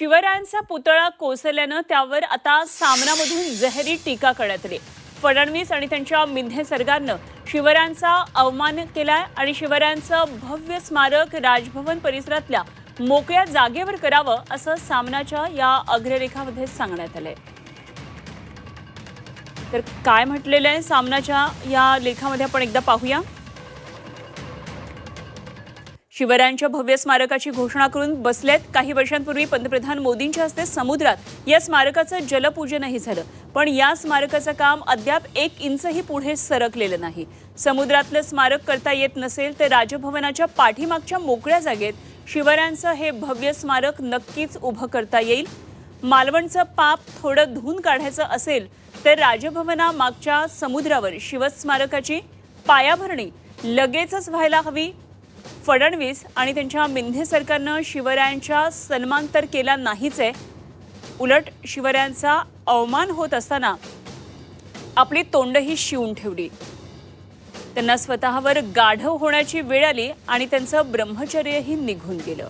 शिवरायांचा पुतळा कोसळल्यानं त्यावर आता सामनामधून जहरी टीका करण्यात आली. फडणवीस आणि त्यांच्या मिंधे सरकारनं शिवरायांचा अवमान केलाय आणि शिवरायांचं भव्य स्मारक राजभवन परिसरातल्या मोकळ्या जागेवर करावं असं सामनाच्या या अग्रलेखामध्ये सांगण्यात आलंय. तर काय म्हटलेलं आहे सामनाच्या या लेखामध्ये आपण एकदा पाहूया. शिवरायांच्या भव्य स्मारकाची घोषणा करून बसलेत. काही वर्षांपूर्वी पंतप्रधान मोदींच्या हस्ते समुद्रात या स्मारकाचं जलपूजनही झालं. पण या स्मारकाचं काम अद्याप एक इंचही पुढे सरकलेलं नाही. समुद्रातलं स्मारक करता येत नसेल तर राजभवनाच्या पाठीमागच्या मोकळ्या जागेत शिवरायांचं हे भव्य स्मारक नक्कीच उभं करता येईल. मालवणचं पाप थोडं धुवून काढायचं असेल तर राजभवनामागच्या समुद्रावर शिवस्मारकाची पायाभरणी लगेचच व्हायला हवी. फडणवीस आणि त्यांच्या मिंधे सरकारनं शिवरायांच्या सन्मान तर केला नाहीच आहे. उलट शिवरायांचा अवमान होत असताना आपली तोंडही शिवून ठेवली. त्यांना स्वतःवर गाढव होण्याची वेळ आली आणि त्यांचं ब्रह्मचर्यही निघून गेलं.